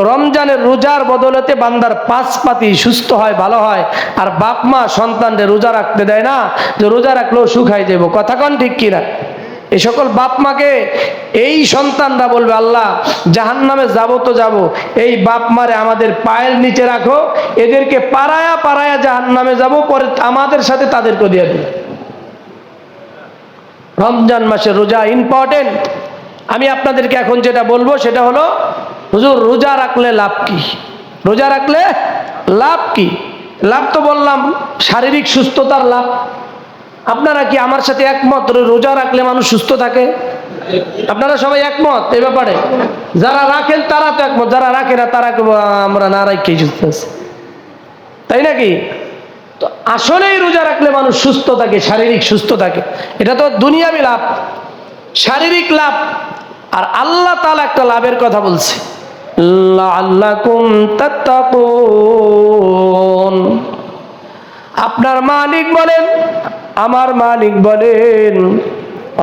তো রমজানের রোজার বদলতে বান্দার পাঁচ পাতি সুস্থ হয়, ভালো হয়, আর বাপ মা সন্তানদের রোজা রাখতে দেয় না, যে রোজা রাখলেও সুখাই দেবো। কথা কন ঠিক কিনা? এ সকল বাপ মাকে এই সন্তানরা বলবে, আল্লাহ জাহান নামে যাব তো যাব। এই বাপ মারে আমাদের পায়ের নিচে রাখো, এদেরকে পাড়ায়া পাড়ায়া জাহান নামে যাব, পরে আমাদের সাথে তাদেরকে দিয়ে দিবে। রমজান মাসে রোজা ইম্পর্টেন্ট আমি আপনাদেরকে এখন যেটা বলব, সেটা হলো হুজুর, রোজা রাখলে লাভ কি? রোজা রাখলে লাভ কি? লাভ তো বললাম, শারীরিক সুস্থতার লাভ। আপনারা কি আমার সাথে একমত? রোজা রাখলে মানুষ সুস্থ থাকে? আপনারা সবাই একমত এই ব্যাপারে? যারা রাখেন তারা তো একমত, যারা রাখে না তারা আমরা না রাখি সুস্থ তাই নাকি? তো আসলেই রোজা রাখলে মানুষ সুস্থ থাকে, শারীরিক সুস্থ থাকে। এটা তো দুনিয়াবি লাভ, শারীরিক লাভ। আর আল্লাহ তালা একটা লাভের কথা বলছে। লাআল্লাকুম তাত্তাকুন। আপনার মালিক বলেন আমার মালিক বলেন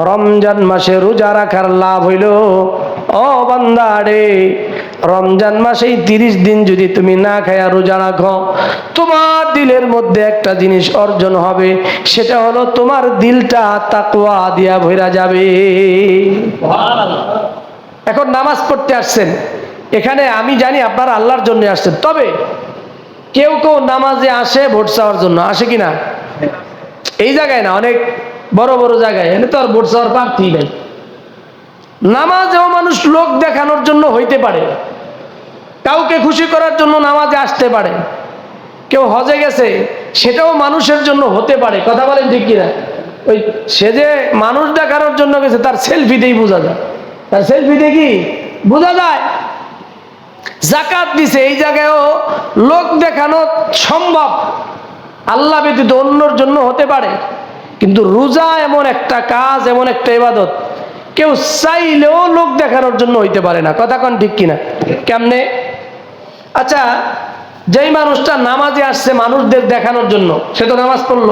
রমজান মাসে রোজা রাখার লাভ হইল। ও বান্দারে রমজান মাসেই তিরিশ দিন যদি তুমি না খায়া রোজা রাখো তোমার দিলের মধ্যে একটা জিনিস অর্জন হবে সেটা হলো তোমার দিলটা তাকওয়া দিয়া ভরা যাবে। এখন নামাজ পড়তে আসছেন। এখানে আমি জানি আপনারা আল্লাহর জন্য আসছেন। তবে কেউ কেউ নামাজে আসে ভোট চাওয়ার জন্য। আসে কিনা এই জায়গায় না, অনেক বড় বড় জায়গায়। এনে তো আর ভোট চাওয়ার প্রার্থী নেই। নামাজেও মানুষ লোক দেখানোর জন্য হইতে পারে। কাউকে খুশি করার জন্য নামাজে আসতে পারে। কেউ হজে গেছে, সেটাও মানুষের জন্য হতে পারে। কথা বলেন ঠিক কিনা? ওই সে যে মানুষ দেখানোর জন্য গেছে, তার সেলফিতেই বোঝা যায়। তার সেলফিতে কি? বোঝা যায়। জাকাত দিছে, এই জায়গায়ও লোক দেখানো সম্ভব। আল্লাহ ব্যতীত অন্যর জন্য হতে পারে, কিন্তু রোজা এমন একটা কাজ, এমন একটা ইবাদত, কেউ চাইলেও লোক দেখানোর জন্য হইতে পারে না। কথা কন ঠিক কিনা? কেমনে? আচ্ছা যেই মানুষটা নামাজে আসছে মানুষদের দেখানোর জন্য, সে তো নামাজ পড়ল।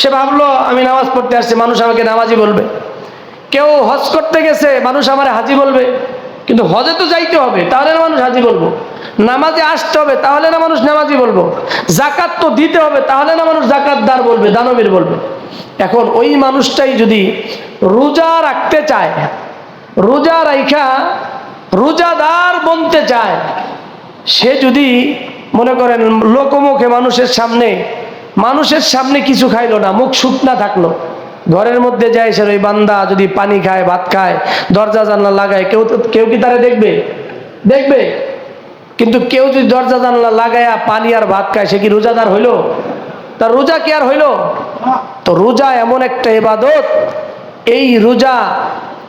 সে ভাবলো, আমি নামাজ পড়তে আসছি, মানুষ আমাকে নামাজি বলবে। কেউ হজ করতে গেছে, মানুষ আমার হাজি বলবে। কিন্তু হজে তো যাইতে হবে, তাহলে না মানুষ হাজি বলব? নামাজে আসতে হবে, তাহলে না মানুষ নামাজি বলব? জাকাত তো দিতে হবে, তাহলে না মানুষ জাকাত জাকাতদার বলবে, দানবীর বলবে? এখন ওই মানুষটাই যদি রোজা রাখতে চায়, রোজা রাইখা, রোজাদার বনতে চায়, সে যদি মনে করেন লোকমুখে মানুষের সামনে মানুষের সামনে কিছু খাইলো না, মুখ শুকনা থাকল ঘরের মধ্যে যায় সে ওই বান্দা যদি পানি খায়, ভাত খায়, দরজা জানলা লাগায়, কেউ তো কেউ কি তারা দেখবে? দেখবে? কিন্তু কেউ যদি দরজা জানলা লাগায়া পানি আর ভাত খায়, সে কি রোজাদার হইল? তার রোজা কি আর হইল? তো রোজা এমন একটা এবাদত। এই রোজা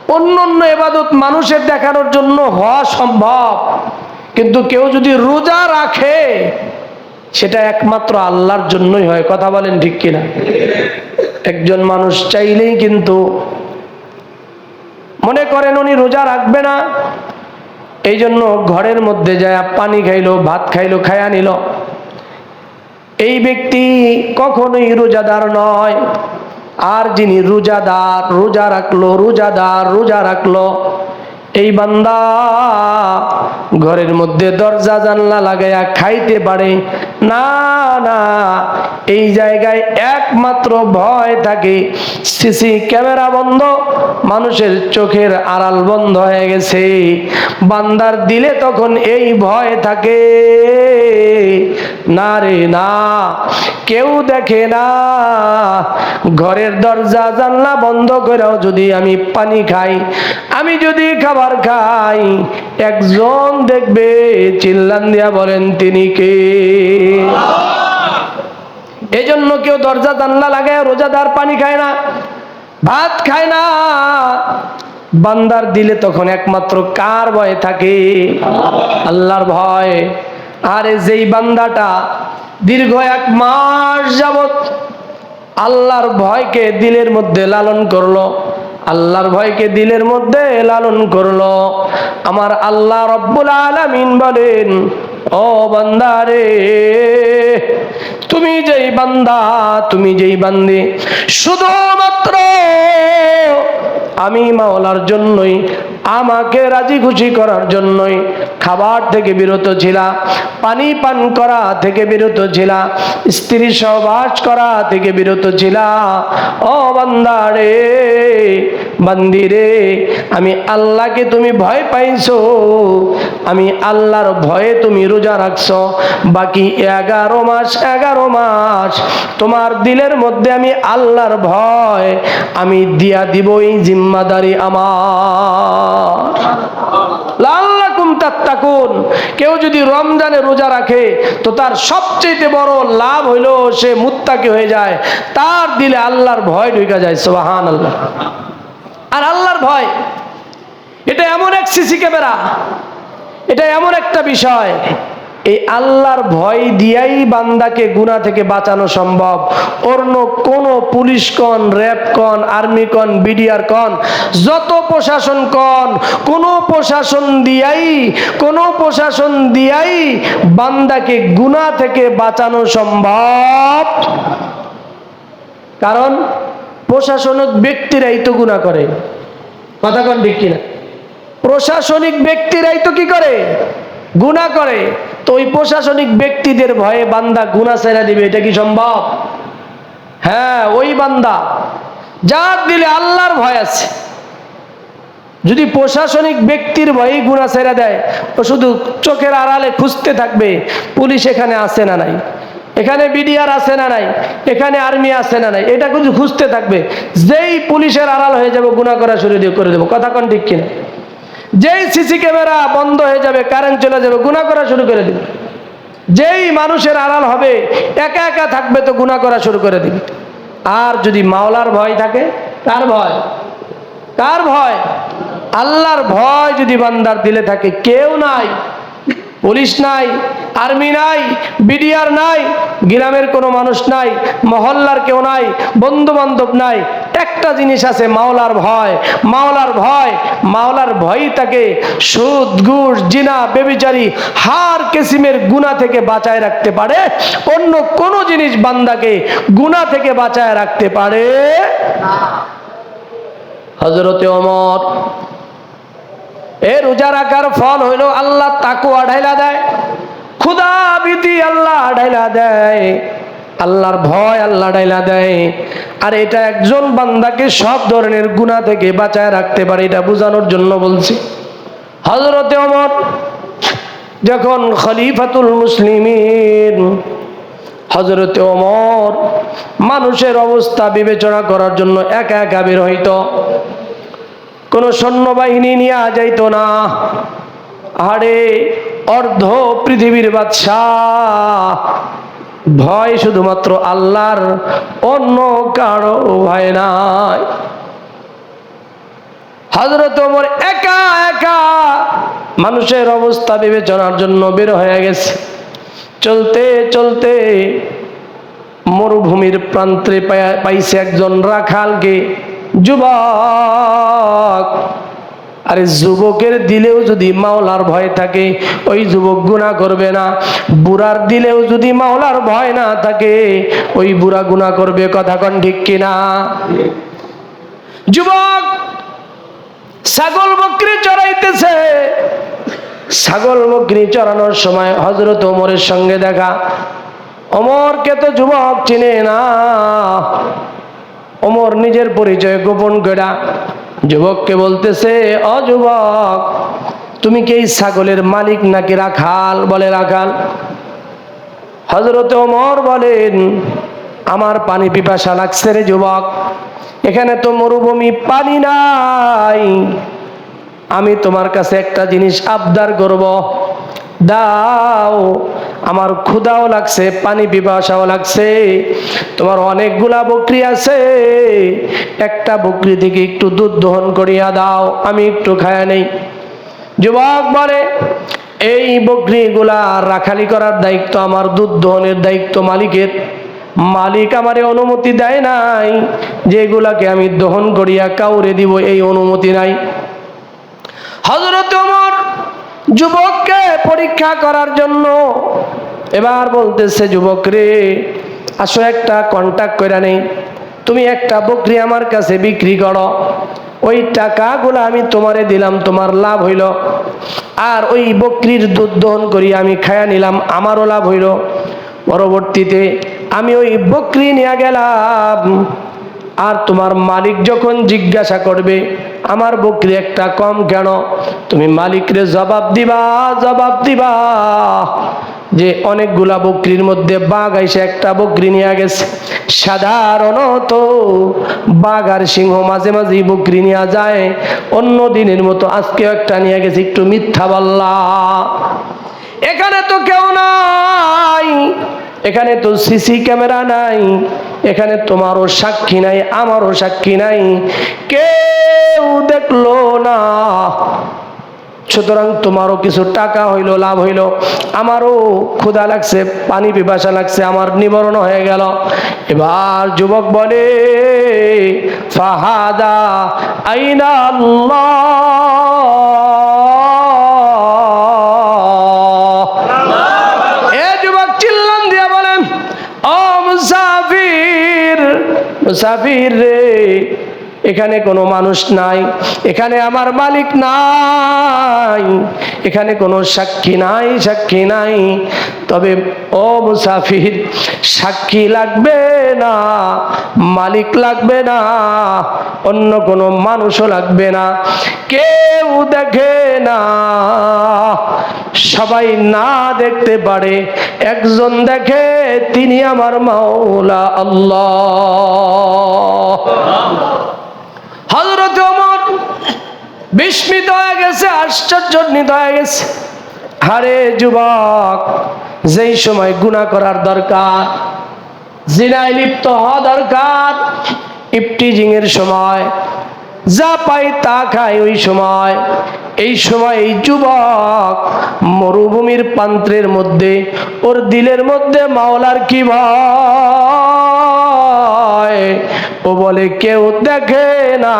অন্য অন্য এবাদত মানুষের দেখানোর জন্য হওয়া সম্ভব। কিন্তু কেউ যদি রোজা রাখে সেটা একমাত্র আল্লাহর জন্যই হয়, কথা বলেন ঠিক কিনা? একজন মানুষ চাইলেই কিন্তু মনে করেন উনি রোজা রাখবে না এই জন্য ঘরের মধ্যে যায়, পানি খাইলো, ভাত খাইলো, খায়া নিল। এই ব্যক্তি কখনোই রোজাদার নয়, আর যিনি রোজাদার, রোজা রাখল, রোজাদার, রোজা রাখল, এই বান্দা ঘরের মধ্যে দরজা জানলা লাগাইয়া খাইতে পারে না না, এই জায়গায় একমাত্র ভয় থাকে। সিসি ক্যামেরা বন্ধ, মানুষের চোখের আড়াল বন্ধ হয়ে গেছে। বান্দার দিলে তখন এই ভয় থাকে। না রে, না, কেউ দেখে না। ঘরের দরজা, জানলা বন্ধ করেও যদি আমি পানি খাই, আমি যদি খাবার খাই, একজন দেখবে, চিল্লান দিয়া বলেন, তিনি কে? এই জন্য কেউ দরজা জানলা লাগায়, রোজাদার পানি খায় না, ভাত খায় না। বান্দার দিলে তখন একমাত্র কার ভয় থাকে? আল্লাহর ভয়। আরে যেই বান্দাটা দীর্ঘ এক মাস যাবত আল্লাহর ভয়কে দিলের মধ্যে লালন করল আল্লাহর ভয়কে দিলের মধ্যে লালন করল। আমার আল্লাহ রব্বুল আলামিন বলেন, ও বান্দারে তুমি যেই বান্দা, তুমি যেই বান্দে, শুধুমাত্র আমি মাওলার জন্যই আমাকে রাজি খুশি করার জন্যই খাবার থেকে বিরত ছিলাম পানি পান করা থেকে বিরত ছিলাম স্ত্রী সহবাস করা থেকে বিরত ছিলাম ও বান্দা রে, বান্দি রে, আমি আল্লাহকে তুমি ভয় পাইছো, আমি আল্লাহর ভয়ে তুমি রোজা রাখছো। বাকি এগারো মাস এগারো মাস তোমার দিলের মধ্যে আমি আল্লাহর ভয়, আমি দিয়া দিব এই জিম্মাদারি আমার। কেউ যদি রমজানে রোজা রাখে, তো তার সবচেয়ে বড় লাভ হইল সে মুত্তাকি হয়ে যায়। তার দিলে আল্লাহর ভয় ঢুকে যায় সোহান আল্লাহ আর আল্লাহর ভয়, এটা এমন এক সিসি ক্যামেরা, এটা এমন একটা বিষয় এই আল্লাহর ভয় দিয়াই বান্দাকে গুণা থেকে বাঁচানো সম্ভব। অন্য কোন পুলিশ কন র্যাব কন আর্মি কন বিডিআর কন যত প্রশাসন কন কোন প্রশাসন দিয়াই, কোন প্রশাসন দিয়াই বান্দাকে গুণা থেকে বাঁচানো সম্ভব। কারণ প্রশাসনিক ব্যক্তিরাই তো গুণা করে। কথা কন ঠিক কিনা? প্রশাসনিক ব্যক্তিরাই তো কি করে? গুণা করে। তো ওই প্রশাসনিক ব্যক্তিদের ভয়ে বান্দা গুণা সেরা দিবে, এটা কি সম্ভব? হ্যাঁ ওই বান্দা। যার দিলে আল্লাহর ভয় আছে। যদি প্রশাসনিক ব্যক্তির ভয়ে গুণা ছেড়ে দেয়, ও শুধু চোখের আড়ালে খুঁজতে থাকবে, পুলিশ এখানে আসে না নাই? এখানে বিডিআর আছে না নাই? এখানে আর্মি আছে না নাই? এটা কিন্তু খুঁজতে থাকবে। যেই পুলিশের আড়াল হয়ে যাবে গুণা করা শুরু দিয়ে করে দেবো। কথা কোন ঠিক কিনা? যেই সিসি ক্যামেরা বন্ধ হয়ে যাবে কারেন্ট চলে যাবে গুণা করা শুরু করে দিবে। যেই মানুষের আড়াল হবে, একা একা থাকবে তো গুণা করা শুরু করে দিবে। আর যদি মাওলার ভয় থাকে, কার ভয়? কার ভয়? আল্লাহর ভয় যদি বান্দার দিলে থাকে, কেউ নাই। পুলিশ নাই, আর্মি নাই, বিডিআর নাই, গ্রামের কোনো মানুষ নাই, মহল্লার কেউ নাই বন্ধু বান্ধব নাই, একটা জিনিস আছে মাওলার ভয় মাওলার ভয়, মাওলার ভয়ই তাকে সুদ, ঘুষ, জিনা, বেবিচারি, হার, কেসিমের গুণা থেকে বাঁচায় রাখতে পারে, অন্য কোনো জিনিস বান্দাকে গুণা থেকে বাঁচায় রাখতে পারে হজরতে অমর এ রোজা রাখার ফল হইল আল্লাহ তাকু আড়াইলা দেয়। খুদা বিধি আল্লাহ আড়াইলা দেয়। আল্লাহর ভয় আল্লাহ ডাইলা দেয়। আর এটা একজন বান্দাকে সব ধরনের গুণা থেকে বাঁচায় রাখতে পারে, এটা বোঝানোর জন্য বলছি। হজরতে অমর যখন খলিফাতুল মুসলিমিন হজরতে অমর মানুষের অবস্থা বিবেচনা করার জন্য একা একা বের হইত। কোনো সৈন্যবাহিনী নিয়ে যাইত না। আরে অর্ধ পৃথিবীর বাদশাহ। ভয় শুধুমাত্র আল্লাহর, অন্য কারও ভয় নাই। হজরত ওমর একা একা মানুষের অবস্থা বিবেচনার জন্য বের হয়ে গেছে। চলতে চলতে মরুভূমির প্রান্তে পাইছে একজন রাখালকে। যুবক, আরে যুবকের দিলেও যদি মাওলার ভয় থাকে, ওই যুবক গুণা করবে না। বুড়ার দিলেও যদি মাওলার ভয় না থাকে, ওই বুড়া গুণা করবে, কথা কন ঠিক কিনা? যুবক, ছাগল বকরি চড়াইতেছে। ছাগল বকরি চড়ানোর সময় হজরত ওমরের সঙ্গে দেখা। অমরকে তো যুবক চিনে না। ওমর নিজের পরিচয় গোপন করা যুবককে বলতেছে অযুবক তুমি কি এই ছাগলের মালিক নাকি রাখাল? বলে রাখাল। হজরত ওমর বলেন, আমার পানি পিপাসা লাগছে রে যুবক, এখানে তো মরুভূমি পানি নাই। আমি তোমার কাছে একটা জিনিস আবদার করব। দাও আমার ক্ষুদাও লাগছে, পানি পিপাসাও লাগছে, তোমার অনেকগুলা বকরি আছে। একটা বকরি থেকে একটু দুধ দহন করিয়া দাও, আমি একটু খায়া নেই। যুবক বলে, এই বকরিগুলা রাখালি করার দায়িত্ব আমার, দুধ দহনের দায়িত্ব মালিকের। মালিক আমারে অনুমতি দেয় নাই, যেগুলাকে আমি দহন করিয়া কাউরে দিব, এই অনুমতি নাই। যুবককে পরীক্ষা করার জন্য। এবার বলতেছে যুবক রে, আসো একটা কন্টাক্ট করে নেই। তুমি একটা বকরি আমার কাছে বিক্রি করো। ওই টাকাগুলো আমি তোমারে দিলাম, তোমার লাভ হইল। আর ওই বকরির দুধ দহন করি, আমি খায়া নিলাম, আমারও লাভ হইল। পরবর্তীতে আমি ওই বকরি নিয়ে গেলাম। আর তোমার মালিক যখন জিজ্ঞাসা করবে, আমার বকরি একটা কম কেন? তুমি মালিকরে জবাব দিবা জবাব দিবা যে অনেকগুলা বকরির মধ্যে বাঘ আইসে একটা বকরি নিয়ে গেছে। সাধারণত বাঘ আর সিংহ মাঝে মাঝে বকরি নিয়ে যায়। অন্য দিনের মতো আজকেও একটা নিয়ে গেছে, একটু মিথ্যা বললা। এখানে তো কেউ নাই। এখানে তো সিসি ক্যামেরা নাই, এখানে তোমারও সাক্ষী নাই, আমারও সাক্ষী নাই। কেউ দেখল না। সুতরাং তোমারও কিছু টাকা হইল, লাভ হইল। আমারও ক্ষুধা লাগছে, পানি পিপাসা লাগছে, আমার নিবরণ হয়ে গেল। এবার যুবক বলে, ফাহাদা আইনা আল্লাহ মুসাফির রে, এখানে কোনো মানুষ নাই, এখানে আমার মালিক নাই, এখানে কোনো সাক্ষী নাই সাক্ষী নাই। তবে ও মুসাফির, সাক্ষী লাগবে না, মালিক লাগবে না, অন্য কোনো মানুষও লাগবে না। কেউ দেখে না সবাই না দেখতে পারে। একজন দেখে, তিনি আমার মাওলা আল্লাহ। হজরত ওমর বিস্মিত হয়ে গেছে আশ্চর্যজনিত হয়ে গেছে। হারে যুবক, যেই সময় গুণা করার দরকার, জিনায় লিপ্ত হওয়া দরকার ইপটিজিং এর সময় যা পাই তা খায় ওই সময়। এই সময় এই যুবক মরুভূমির পান্ত্রের মধ্যে, ওর দিলের মধ্যে মাওলার কি ভয়? ও বলে, কেউ দেখে না,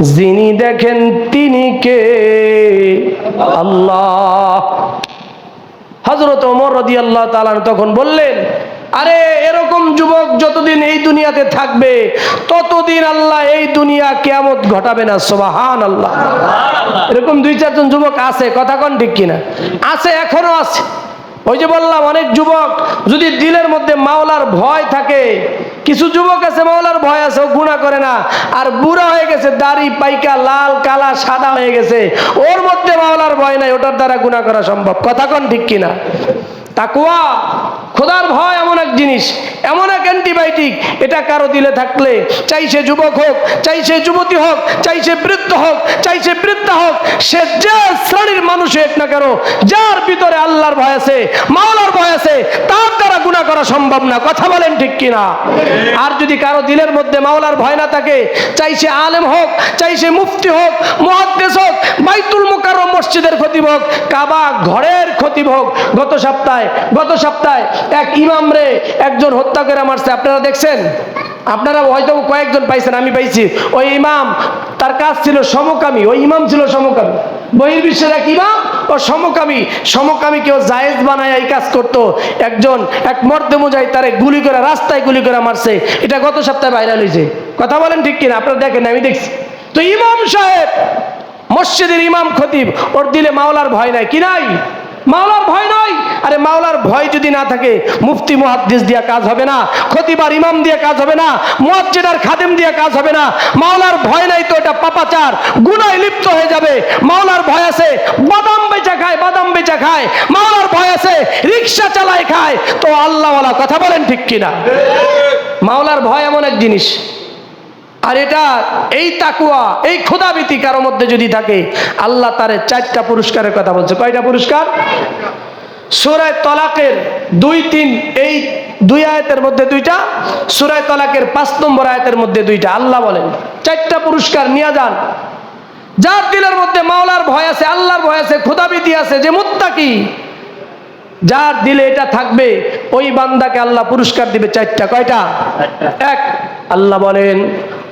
যিনি দেখেন তিনি কে? আল্লাহ। হজরত ওমর রদি আল্লাহ তালান তখন বললেন আরে এরকম যুবক যতদিন এই দুনিয়াতে থাকবে ততদিন আল্লাহ এই দুনিয়া কেয়ামত ঘটাবে না সোবাহান আল্লাহ এরকম দুই চারজন যুবক আছে কথা কন ঠিক কিনা? আছে এখনও আছে। ওই যে বললাম অনেক যুবক যদি দিলের মধ্যে মাওলার ভয় থাকে কিছু যুবক আছে মাওলার ভয় আছে ও গুণা করে না আর বুড়া হয়ে গেছে দাড়ি পাইকা লাল কালা সাদা হয়ে গেছে ওর মধ্যে মাওলার ভয় নাই ওটার দ্বারা গুণা করা সম্ভব। কথা কন ঠিক কিনা? তাকুয়া খোদার ভয় এমন এক জিনিস, এমন এক অ্যান্টিবায়োটিক, এটা কারও দিলে থাকলে, চাই সে যুবক হোক, চাই সে যুবতী হোক, চাই সে বৃদ্ধ হোক, চাই সে বৃদ্ধা হোক, সে যে শ্রেণির মানুষ হোক না কেন, যার ভিতরে আল্লাহর ভয় আছে, মাওলার ভয় আছে, তার দ্বারা গুণা করা সম্ভব না, কথা বলেন ঠিক কিনা? আর যদি কারও দিলের মধ্যে মাওলার ভয় না থাকে, চাই সে আলেম হোক, চাই সে মুফতি হোক মহাদ্দেশ হোক, বাইতুল মুকাররম মসজিদের খতিব হোক কাবা ঘরের খতিব হোক গত সপ্তাহে গত সপ্তাহে এক ইমাম রে একজন হত্যা করে মারছে, আপনারা দেখছেন? আপনারা হয়তো কয়েকজন পাইছেন, আমি পাইছি। ওই ইমাম, তার কাজ ছিল সমকামী, ওই ইমাম ছিল সমকামী। বহির্বিশ্বের এক ইমাম ও সমকামী। সমকামী কেউ জায়েজ বানায় এই কাজ করতো। একজন, এক মর্দে মুজাই তারে গুলি করে, রাস্তায় গুলি করে মারছে। এটা গত সপ্তাহে ভাইরাল হয়েছে। কথা বলেন ঠিক কিনা? আপনারা দেখেন, আমি দেখছি। তো ইমাম সাহেব মসজিদের ইমাম খতিব, ওর দিলে মাওলার ভয় নাই। কি নাই? মাওলার ভয় নাই? আরে মাওলার ভয় যদি না থাকে, মুফতি, মুহাদ্দিস দিয়া কাজ হবে না খতিবার ইমাম দিয়ে কাজ হবে না মুয়াজ্জিদ আর খাদেম দিয়ে কাজ হবে না। মাওলার ভয় নাই তো এটা পাপাচার, গুনায় লিপ্ত হয়ে যাবে। মাওলার ভয় আছে, বাদাম বেচা খায়, বাদাম বেচা খায়। মাওলার ভয় আছে, রিক্সা চালায় খায়। তো আল্লাহওয়ালা কথা বলেন ঠিক কিনা? মাওলার ভয় এমন এক জিনিস আর এটা এই তাকুয়া এই ক্ষুদাবীতি কারও মধ্যে যদি থাকে, আল্লাহ তারে চারটা পুরস্কারের কথা বলছে। কয়টা পুরস্কার? সুরায় তলাকের দুই, তিন, এই দুই আয়াতের মধ্যে দুইটা সুরায় তলাকের পাঁচ নম্বর আয়াতের মধ্যে দুইটা। আল্লাহ বলেন, চারটা পুরস্কার নিয়ে যান। যার দিলের মধ্যে মাওলার ভয় আছে, আল্লাহর ভয় আছে ক্ষুদাবীতি আছে, যে মুত্তাকি, যার দিলে এটা থাকবে, ওই বান্দাকে আল্লাহ পুরস্কার দিবে চারটা। কয়টা? এক। আল্লাহ বলেন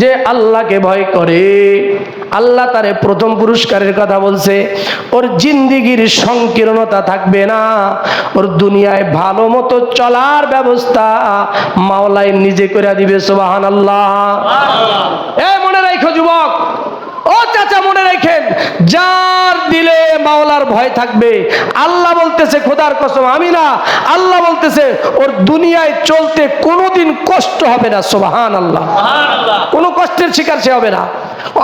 যে আল্লাহকে ভয় করে। আল্লাহ তারে প্রথম পুরস্কারের কথা বলছে ওর জিন্দিগির সংকীর্ণতা থাকবে না। ওর দুনিয়ায় ভালো মতো চলার ব্যবস্থা মাওলাই নিজে করে দিবে সোবাহান আল্লাহ এ মনে রাখো যুবক ও চাচা মনে রাখেন যার দিলে মাওলার ভয় থাকবে আল্লাহ বলতেছে খোদার কসম আমি না। আল্লাহ বলতেছে ওর দুনিয়ায় চলতে কোনোদিন কষ্ট হবে না। সোবাহান আল্লাহ কোনো কষ্টের শিকার সে হবে না।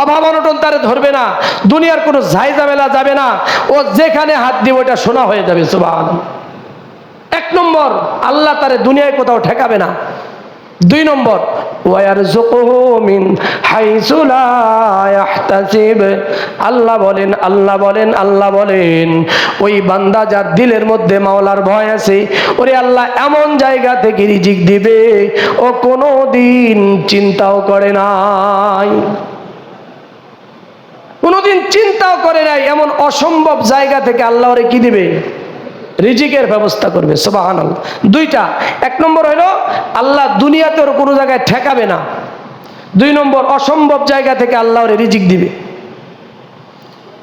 অভাব অনটন তারে ধরবে না। দুনিয়ার কোনো ঝাইঝামেলা যাবে না। ও যেখানে হাত দিব ওটা শোনা হয়ে যাবে সোবাহান এক নম্বর আল্লাহ তারে দুনিয়ায় কোথাও ঠেকাবে না। দুই নম্বর আল্লাহ বলেন আল্লাহ বলেন আল্লাহ বলেন, ওই বান্দা যার দিলের মধ্যে মাওলার ভয় আছে, ওরে আল্লাহ এমন জায়গা থেকে রিজিক দিবে, ও কোনো দিন চিন্তাও করে নাই। কোনোদিন চিন্তাও করে নাই, এমন অসম্ভব জায়গা থেকে আল্লাহ ওরে কি দিবে? রিজিকের ব্যবস্থা করবে সোবাহান দুইটা, এক নম্বর হইল আল্লাহ দুনিয়াতে ওর কোনো জায়গায় ঠেকাবে না। দুই নম্বর, অসম্ভব জায়গা থেকে আল্লাহ ওর রিজিক দিবে।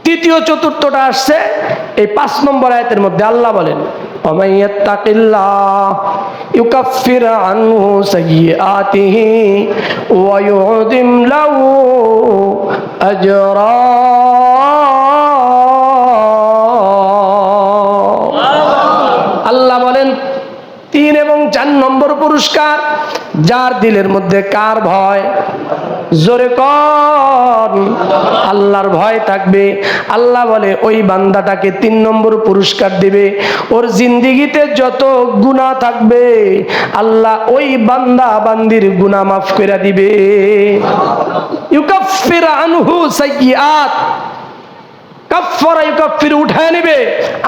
তৃতীয়, চতুর্থটা আসছে, এই পাঁচ নম্বর আয়তের মধ্যে আল্লাহ বলেন আজরা। পুরস্কার, যার দিলের মধ্যে কার ভয়? জোরে কর আল্লাহর ভয় থাকবে। আল্লাহ বলে, ওই বান্দাটাকে তিন নম্বর পুরস্কার দিবে। ওর জিন্দিগিতে যত গুণা থাকবে, আল্লাহ ওই বান্দা বান্দির গুণা মাফ করে দিবে। ইউকাফির আনহু সাইয়্যাত কাফারা ইউকাফির উঠায় নেবে।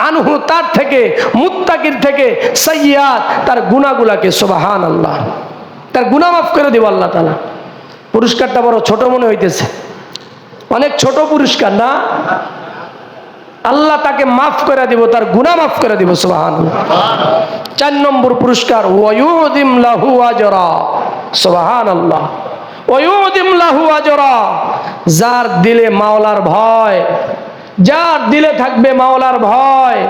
আনহু তার থেকে, মুত্তাকির থেকে তার সুবহান আল্লাহ তার গুনাহ মাফ করে দিব আল্লাহ তাআলা। পুরস্কারটা বড় ছোট মনে হইতেছে। অনেক ছোট পুরস্কার না? আল্লাহ তাকে মাফ করে দিব, তার গুনাহ মাফ করে দিব সুবহান চার নম্বর পুরস্কার, ওয়ায়ুদিম লাহু আজরা সুবহান আল্লাহ ওয়ায়ুদিম লাহু আজরা, যার দিলে মাওলার ভয়। যার দিলে থাকবে মাওলার ভয়,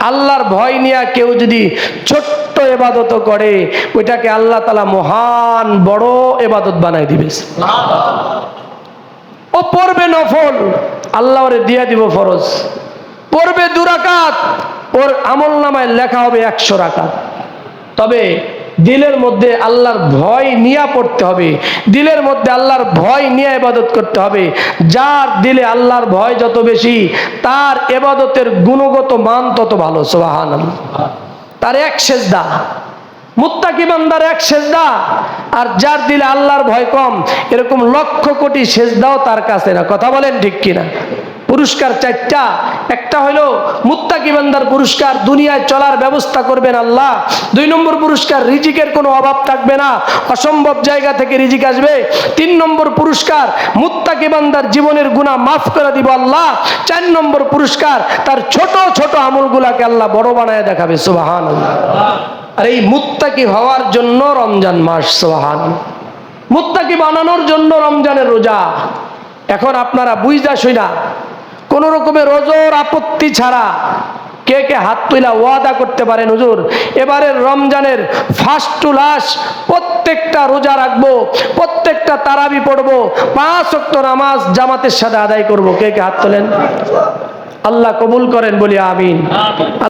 আল্লাহর ভয় নিয়ে কেউ যদি ছোট্ট এবাদত করে, ওইটাকে আল্লাহ তালা মহান বড় এবাদত বানাই দিবে। ও পড়বে নফল, আল্লাহ ওরে দিয়া দিব ফরজ। পড়বে দুরাকাত, ওর আমল নামায় লেখা হবে একশো রাকাত। তবে দিলের মধ্যে আল্লাহর ভয় নিয়ে পড়তে হবে। দিলের মধ্যে আল্লাহর ভয় নিয়ে ইবাদত করতে হবে। যার দিলে আল্লাহর ভয় যত বেশি, তার এবাদতের গুণগত মান তত ভালো। সোহান তার এক সেজদা। মুত্তাকি বান্দার এক সেজদা। আর যার দিলে আল্লাহর ভয় কম, এরকম লক্ষ কোটি সেজদাও তার কাছে না। কথা বলেন ঠিক কিনা? পুরস্কার চারটা। একটা হলো, মুত্তাকি বান্দার পুরস্কার, দুনিয়ায় চলার ব্যবস্থা করবেন আল্লাহ। দুই নম্বর পুরস্কার, রিজিকের কোনো অভাব থাকবে না। অসম্ভব জায়গা থেকে রিজিক আসবে। তিন নম্বর পুরস্কার, মুত্তাকি বান্দার জীবনের গুণা মাফ করে দিব আল্লাহ। চার নম্বর পুরস্কার, তার ছোট ছোট আমলগুলাকে আল্লাহ বড় বানায় দেখাবে। সুবাহান আর এই মুত্তাকি হওয়ার জন্য রমজান মাস সোহান মুত্তাকি বানানোর জন্য রমজানের রোজা। এখন আপনারা বুঝা শুনা কোন রকমের রোজোর আপত্তি ছাড়া কে কে হাত তুলা ওয়াদা করতে পারেন হুজুর? এবারের রমজানের ফার্স্ট টু লাস্ট প্রত্যেকটা রোজা রাখব, প্রত্যেকটা তারাবি পড়ব, পাঁচ অক্ট নামাজ জামাতের সাথে আদায় করব। কে কে হাত তোলেন? আল্লাহ কবুল করেন, বলি আমিন।